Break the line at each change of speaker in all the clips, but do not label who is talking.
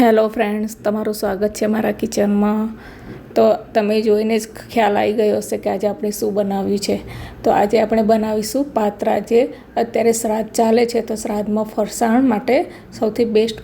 Hello friends, તમારું સ્વાગત છે મારા કિચનમાં. તો તમે જોઈને જ ખ્યાલ આવી ગયો હશે કે આજે આપણે શું બનાવ્યું છે. તો આજે આપણે બનાવીશું પાત્રા જે અત્યારે શ્રાદ્ધ ચાલે છે, તો શ્રાદ્ધમાં ફરસાણ માટે સૌથી બેસ્ટ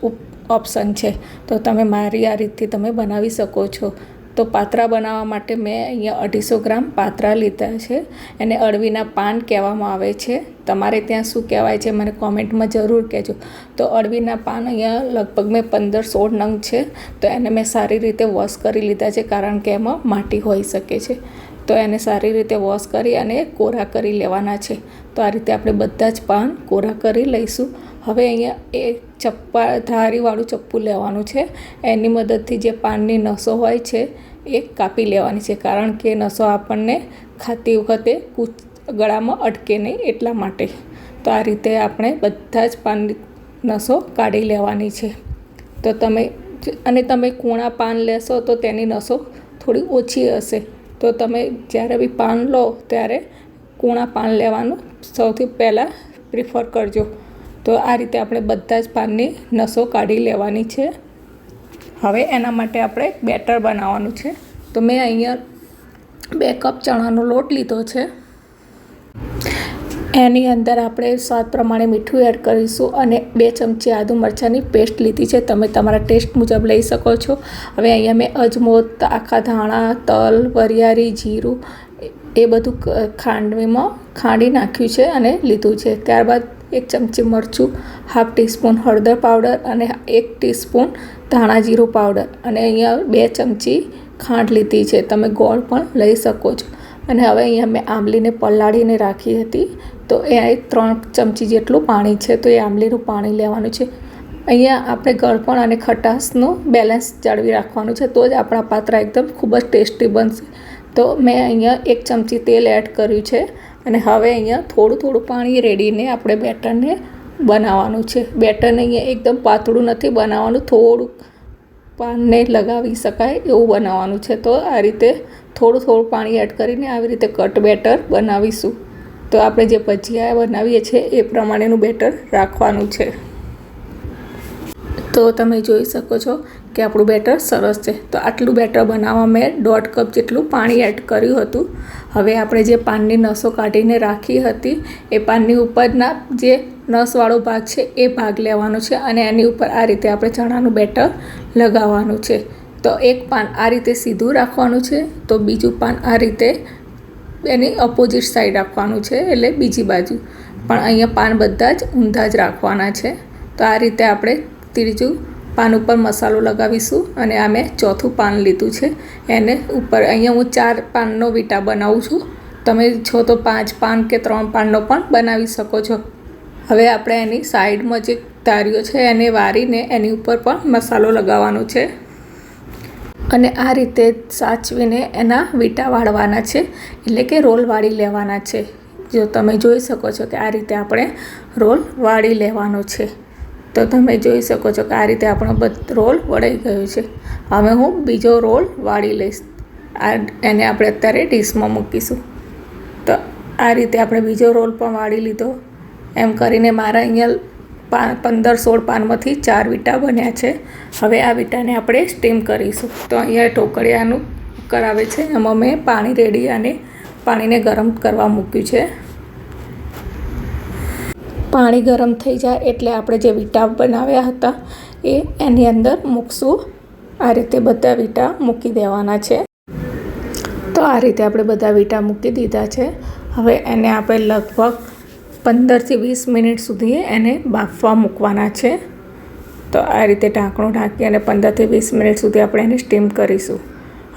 ઓપ્શન છે. તો તમે મારી આ રીતથી તમે બનાવી શકો છો. તો પાત્રા બનાવવા માટે મેં અહીંયા અઢીસો ગ્રામ પાત્રા લીધા છે. એને અળવીના પાન કહેવામાં આવે છે. તમારે ત્યાં શું કહેવાય છે મને કોમેન્ટમાં જરૂર કહેજો. તો અળવીના પાન અહીંયા લગભગ મેં પંદર સોળ નંગ છે. તો એને મેં સારી રીતે વોશ કરી લીધા છે કારણ કે એમાં માટી હોઈ શકે છે. તો એને સારી રીતે વોશ કરી અને કોરા કરી લેવાના છે. તો આ રીતે આપણે બધા જ પાન કોરા કરી લઈશું. હવે અહીંયા એ ચપ્પા, ધારીવાળું ચપ્પુ લેવાનું છે. એની મદદથી જે પાનની નસો હોય છે, એ કાપી લેવાની છે. કારણ કે નસો આપણને ખાતી વખતે કૂચ ગળામાં અટકે નહીં એટલા માટે. તો આ રીતે આપણે બધા જ પાનની નસો કાઢી લેવાની છે. તો તમે અને તમે કૂણા પાન લેશો તો તેની નસો થોડી ઓછી હશે. તો તમે જ્યારે બી પાન લો ત્યારે કૂણા પાન લેવાનું સૌથી પહેલાં પ્રિફર કરજો. તો આ રીતે આપણે બધા જ પાનની નસો કાઢી લેવાની છે. હવે એના માટે આપણે બેટર બનાવવાનું છે. તો મેં અહીંયા બે કપ ચણાનો લોટ લીધો છે. એની અંદર આપણે સ્વાદ પ્રમાણે મીઠું એડ કરીશું અને બે ચમચી આદુ મરચાંની પેસ્ટ લીધી છે. તમે તમારા ટેસ્ટ મુજબ લઈ શકો છો. હવે અહીંયા મેં અજમો આખા ધાણા, તલ, વરિયાળી, જીરું એ બધું ખાંડવીમાં ખાંડી નાખ્યું છે અને લીધું છે. ત્યારબાદ એક ચમચી મરચું, હાફ ટીસ્પૂન હળદર પાવડર અને એક ટીસ્પૂન ધાણા જીરું પાવડર. અને અહીંયા બે ચમચી ખાંડ લીધી છે. તમે ગોળ પણ લઈ શકો છો. અને હવે અહીંયા મેં આંબલીને પલાળીને રાખી હતી. તો એ ત્રણ ચમચી જેટલું પાણી છે. તો એ આંબલીનું પાણી લેવાનું છે. અહીંયા આપણે ગળપણ અને ખટાશનું બેલેન્સ જાળવી રાખવાનું છે. તો જ આપણા પાત્રા એકદમ ખૂબ જ ટેસ્ટી બનશે. તો મેં અહીંયા એક ચમચી તેલ એડ કર્યું છે. અને હવે અહીંયા થોડું થોડું પાણી રેડીને આપણે બેટરને બનાવવાનું છે. બેટરને અહીંયા એકદમ પાતળું નથી બનાવવાનું, થોડું પાનને લગાવી શકાય એવું બનાવવાનું છે. તો આ રીતે થોડું થોડું પાણી એડ કરીને આવી રીતે કટ બેટર બનાવીશું. તો આપણે જે ભજીયા બનાવીએ છીએ એ પ્રમાણેનું બેટર રાખવાનું છે. તો તમે જોઈ શકો છો કે આપણું બેટર સરસ છે. તો આટલું બેટર બનાવવા મેં દોઢ કપ જેટલું પાણી એડ કર્યું હતું. હવે આપણે જે પાનની નસો કાઢીને રાખી હતી, એ પાનની ઉપરના જે નસવાળો ભાગ છે, એ ભાગ લેવાનો છે અને એની ઉપર આ રીતે આપણે ચણાનું બેટર લગાવવાનું છે. તો એક પાન આ રીતે સીધું રાખવાનું છે, તો બીજું પાન આ રીતે એની ઓપોઝિટ સાઈડ રાખવાનું છે, એટલે બીજી બાજુ. પણ અહીંયા પાન બધા જ ઊંધા જ રાખવાના છે. તો આ રીતે આપણે ત્રીજું પાન ઉપર મસાલો લગાવીશું અને આ મેં ચોથું પાન લીધું છે. એને ઉપર અહીંયા હું ચાર પાનનો વીટા બનાવું છું. તમે છો તો પાંચ પાન કે ત્રણ પાનનો પણ બનાવી શકો છો. હવે આપણે એની સાઈડમાં જે તારીઓ છે એને વારીને એની ઉપર પણ મસાલો લગાવવાનો છે. અને આ રીતે સાચવીને એના વીટા વાળવાના છે. એટલે કે રોલ વાળી લેવાના છે. જો તમે જોઈ શકો છો કે આ રીતે આપણે રોલ વાળી લેવાનો છે. તો તમે જોઈ શકો છો કે આ રીતે આપણો બધ, રોલ વળાઈ ગયો છે. હવે હું બીજો રોલ વાળી લઈશ. આ એને આપણે અત્યારે ડીશમાં મૂકીશું. તો આ રીતે આપણે બીજો રોલ પણ વાળી લીધો. એમ કરીને મારા અહીંયા પા, પંદર સોળ પાનમાંથી ચાર વીટા બન્યા છે. હવે આ વીટાને આપણે સ્ટીમ કરીશું. તો અહીંયા ઢોકળિયાનું કરાવે છે. એમાં મેં પાણી રેડી અને પાણીને ગરમ કરવા મૂક્યું છે. પાણી ગરમ થઈ જાય એટલે આપણે જે વીટા બનાવ્યા હતા એ એની અંદર મૂકશું. આ રીતે બધા વીટા મૂકી દેવાના છે. તો આ રીતે આપણે બધા વીટા મૂકી દીધા છે. હવે એને આપણે લગભગ પંદરથી વીસ મિનિટ સુધી એને બાફવા મૂકવાના છે. તો આ રીતે ઢાંકણું ઢાંકી અને પંદરથી વીસ મિનિટ સુધી આપણે એને સ્ટીમ કરીશું.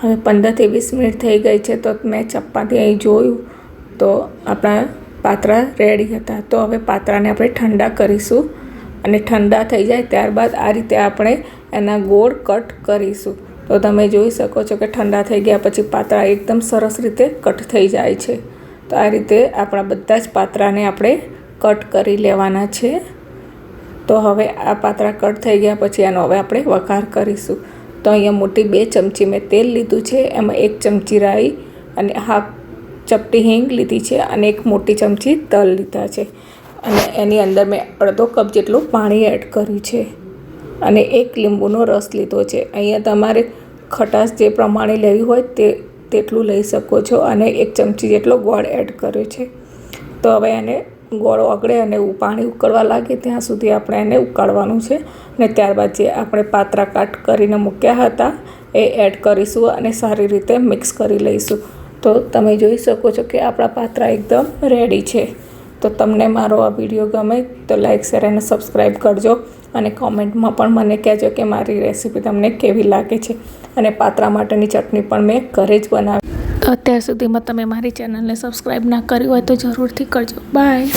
હવે પંદરથી વીસ મિનિટ થઈ ગઈ છે તો મેં ચપ્પાથી અહીં જોયું. તો આપણા પાત્રા રેડી હતા. તો હવે પાત્રાને આપણે ઠંડા કરીશું અને ઠંડા થઈ જાય ત્યારબાદ આ રીતે આપણે એના ગોળ કટ કરીશું. તો તમે જોઈ શકો છો કે ઠંડા થઈ ગયા પછી પાત્રા એકદમ સરસ રીતે કટ થઈ જાય છે. તો આ રીતે આપણા બધા જ પાત્રાને આપણે કટ કરી લેવાના છે. તો હવે આ પાત્રા કટ થઈ ગયા પછી એનો હવે આપણે વઘાર કરીશું. તો અહીંયા મોટી બે ચમચી મેં તેલ લીધું છે. એમાં એક ચમચી રાઈ અને હાફ ચપટી હિંગ લીધી છે અને એક મોટી ચમચી તલ લીધા છે. અને એની અંદર મેં અડધો કપ જેટલું પાણી એડ કર્યું છે. અને એક લીંબુનો રસ લીધો છે. અહીંયા તમારે ખટાશ જે પ્રમાણે લેવી હોય તે, તેટલું લઈ શકો છો અને એક ચમચી જેટલો ગોળ એડ કર્યો છે. તો હવે એને ગોળ ઓગળે અને પાણી ઉકળવા લાગે ત્યાં સુધી આપણે એને ઉકાળવાનું છે. અને ત્યારબાદ જે આપણે પાત્રા કાટ કરીને મૂક્યા હતા, એ એડ કરીશું અને સારી રીતે મિક્સ કરી લઈશું. તો તમે જોઈ શકો છો કે આપણા પાત્રા એકદમ રેડી છે. તો તમને મારો આ વીડિયો ગમે તો લાઇક શેર અને સબસ્ક્રાઈબ કરજો અને કોમેન્ટમાં પણ મને કહેજો કે મારી રેસીપી તમને કેવી લાગે છે અને પાત્રા માટેની ચટણી પણ મેં ઘરે જ બનાવી. અત્યાર સુધીમાં તમે મારી ચેનલને સબસ્ક્રાઈબ ના કરી હોય તો જરૂરથી કરજો. બાય